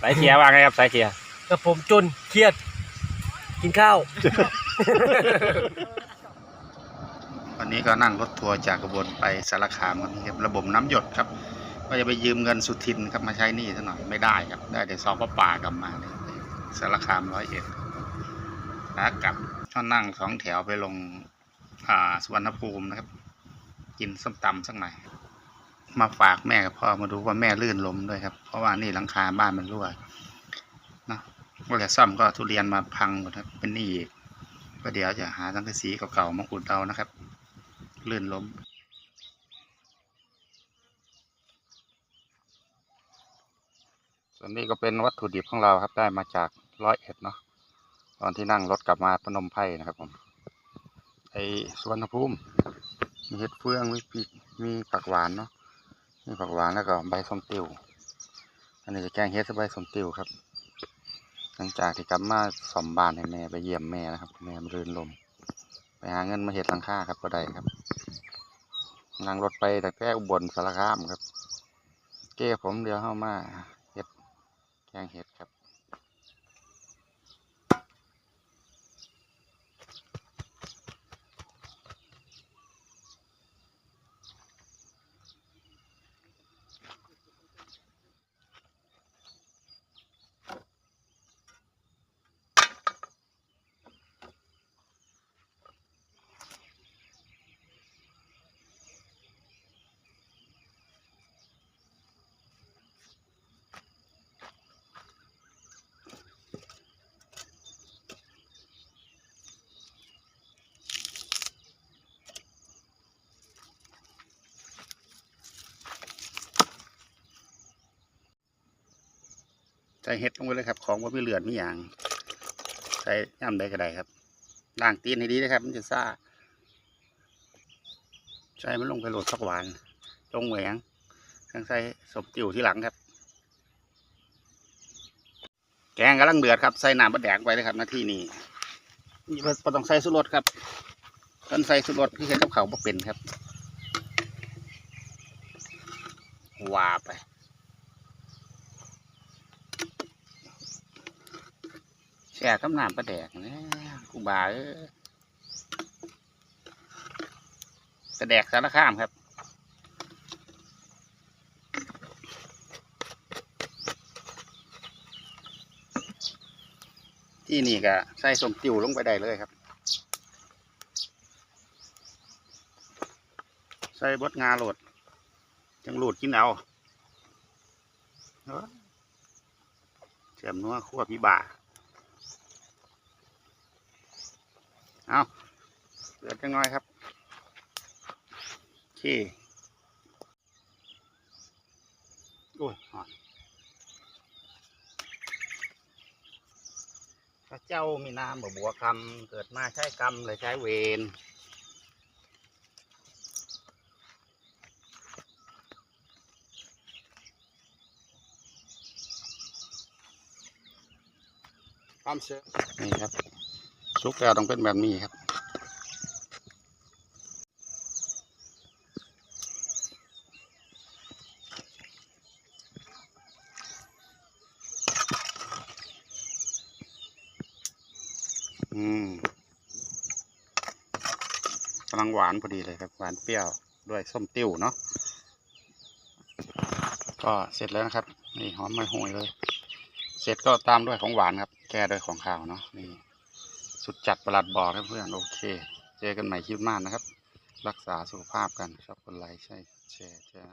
สายเทียร์ว่าไงครับสายเทียร์กับผมจนเครียด กินข้าว วันนี้ก็นั่งรถทัวร์จากกระบวนไปสารคามวันนี้ครับระบบน้ำหยดครับ ก็จะไปยืมเงินสุทินครับมาใช้หนี้ซะหน่อยไม่ได้ครับ ได้แต่ซองประป่ากลับมาเลยสารคามร้อยเอ็ดขากลับก็นั่งสองแถวไปลงอ่าสุวรรณภูมินะครับ กินส้มตำสักหน่อย มาฝากแม่กับพ่อมาดูว่าแม่ลื่นล้มด้วยครับ เพราะว่านี่หลังคาบ้านมันรั่วเนาะว่าจะซ่อมก็ทุเรียนมาพังหมดครับ เป็นนี้อีกก็เดี๋ยวจะหาสังกะสีเก่าๆมาอุดเอานะครับ ลื่นล้มส่วนนี้ก็เป็นวัตถุดิบของเราครับ ได้มาจากร้อยเอ็ดเนาะตอนที่นั่งรถกลับมาพนมไพรนะครับผมไอสวนภูมิมีเห็ดเฟืองมีพริกมีผักหวานเนาะ มีผักหวานแล้วก็ใบส้มติวอันนี้จะแกงเห็ดใบส้มติวครับ หลังจากที่กลับมาสอมบานให้แม่ไปเยี่ยมแม่นะครับ แม่มรื่นลม ไปหาเงินมาเห็ดหลังคาครับก็ได้ครับนั่งรถไปแต่แก้อุบลสารคามครับ เก้ผมเดียวเข้ามาเห็ดแกงเห็ดครับ ส่เห็ดลงไปเลยครับ ของว่าไม่เหลือดไม่อย่าง ใส่ย่ำได้ก็ได้ครับล้างตีนให้ดีนะครับ มันจะซ่าใส่มันลงไปโหลดสักหวาน จงแหวงทั้งใส่สมติวที่หลังครับ แกงกำลังเดือดครับ ใส่น้ำบะแดกไปเลยครับหน้าที่นี้นี่บ่บ่ต้องใส่สุรสครับต้นใส่สุรสที่เห็นกับเขาบ่เป็นครับว่าไป แช่กับน้ำปลาแดกนะกูบาเออปลาแดกสารข้ามครับที่นี่ก็ใส่สมติวลงไปได้เลยครับ ใส่บดงาโหลด จังโหลดกินเอาเอ้อเสียมนัวขั้วพี่บ่า เอาเดือดจังน้อยครับโอเคโอ้ยหอนพระเจ้ามีนามบ่บัวคำเกิดมาใช้กรรมเลยใช้เวรความเชื่อนี่ครับ ซุกแล้วต้องเป็นแบบนี้ครับอืมกำลังหวานพอดีเลยครับ หวานเปรี้ยวด้วยส้มติ้วเนาะก็เสร็จแล้วนะครับ นี่หอมไม่ห่วยเลย เสร็จก็ตามด้วยของหวานครับ แก้ด้วยของข้าวเนาะนี่ สุดจัดประหลัดบอกนะเพื่อนโอเค เจอกันใหม่คลิปหน้านะครับ รักษาสุขภาพกันชอบกดไลค์ใช่แชร์จ้า